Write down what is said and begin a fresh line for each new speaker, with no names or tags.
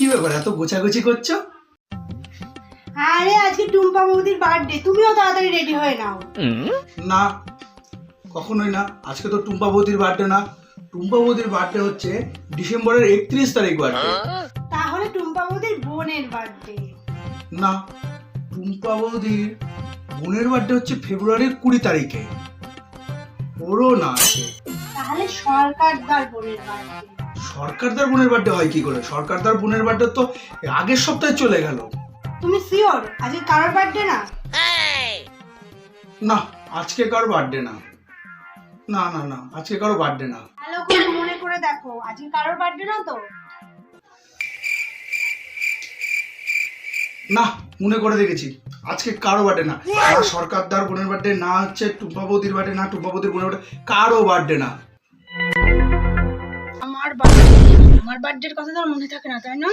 কি ব্যাপার? এত গোছাগুছি করছ?
আরে আজকে টুম্পা বৌদির বার্থডে তুমিও তাড়াতাড়ি রেডি হয়ে নাও।
না কখনোই না। আজকে তো টুম্পা বৌদির বার্থডে না। টুম্পা বৌদির বার্থডে হচ্ছে ডিসেম্বরের একত্রিশ তারিখ বার্থডে
তাহলে টুম্পা বৌদির বোনের বার্থডে
না টুম্পা বৌদির বোনের বার্থডে হচ্ছে ফেব্রুয়ারির কুড়ি তারিখে। ওরও না আছে।
তাহলে সরকারদার বোনের বার্থডে
সরকারদার বোনের বার্থডে হয় কি করে? সরকারদার বোনের বার্থডে তো আগের সপ্তাহে চলে গেল।
তুমি শিওর আজকে কারোর বার্থডে না?
না আজকে কারও বার্থডে না। না না না আজকে কারও বার্থডে না।
ভালো করে মনে করে দেখো আজকে কারোর বার্থডে না তো?
না মনে করে দেখেছি আজকে কারও বার্থডে না। না সরকারদার বোনের বার্থডে না হচ্ছে টুম্পা বৌদির বার্থডে না টুম্পা বৌদির বোনের বার্থডে কারও বার্থডে না।
আমার বার্থডে আমার বার্থডের কথা তো মনে থাকে না তাই না?